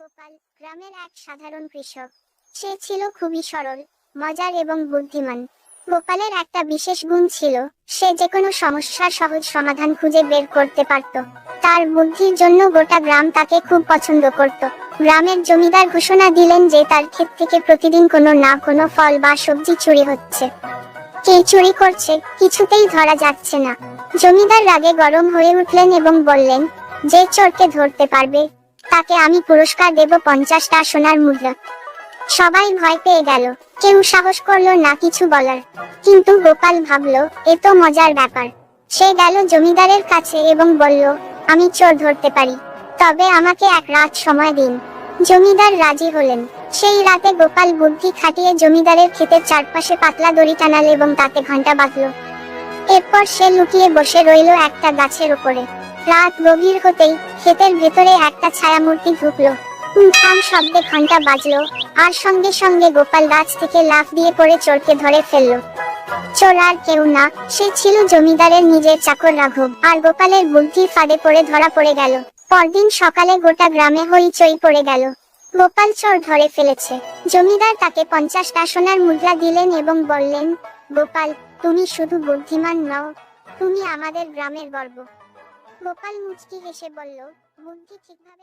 গোপাল গ্রামের এক সাধারণ কৃষক। সে ছিল খুবই সরল, মজার এবং বুদ্ধিমান। গোপালের একটা বিশেষ গুণ ছিল, সে যে কোনো সমস্যার সহজ সমাধান খুঁজে বের করতে পারত। তার বুদ্ধির জন্য গোটা গ্রাম তাকে খুব পছন্দ করত। গ্রামের জমিদার ঘোষণা দিলেন যে তার ক্ষেত থেকে প্রতিদিন কোনো না কোনো ফল বা সবজি চুরি হচ্ছে। কে চুরি করছে কিছুতেই ধরা যাচ্ছে না। জমিদার রাগে গরম হয়ে উঠলেন এবং বললেন, যে চোরকে ধরতে পারবে তাকে আমি পুরস্কার দেব পঞ্চাশটা সোনার মুদ্রা। সবাই ভয় পেয়ে গেল। কেউ সাহস করল না কিছু বলার। কিন্তু গোপাল ভাবলো, এ তো মজার ব্যাপার। সে গেল জমিদারের কাছে এবং বলল, আমি চোর ধরতে পারি। তবে আমাকে এক রাত সময় দিন। জমিদার রাজি হলেন। সেই রাতে গোপাল বুদ্ধি খাটিয়ে জমিদারের ক্ষেতের চারপাশে পাতলা দড়ি টানাল এবং তাতে ঘণ্টা বাঁধলো। এরপর সে লুকিয়ে বসে রইল একটা গাছের উপরে। রাত গভীর হতেই ক্ষেতের ভেতরে একটা ছায়ামূর্তি ঢুকলো। ঠাম শব্দে ঘণ্টা বাজলো, আর সঙ্গে সঙ্গে গোপাল গাছ থেকে লাফ দিয়ে পড়ে চোরকে ধরে ফেলল। চোর আর কেউ না, সে ছিল জমিদারের নিজের চাকর রাঘব, আর গোপালের বুদ্ধির ফাঁদে পড়ে ধরা পড়ে গেল। পরদিন সকালে গোটা গ্রামে হইচই পড়ে গেল। গোপাল চোর ধরে ফেলেছে। জমিদার তাকে পঞ্চাশটা সোনার মুদ্রা দিলেন এবং বললেন, গোপাল, তুমি শুধু বুদ্ধিমান নও, তুমি আমাদের গ্রামের গর্ব। গোপাল মুচকি হেসে বলল বুদ্ধি ঠিকভাবে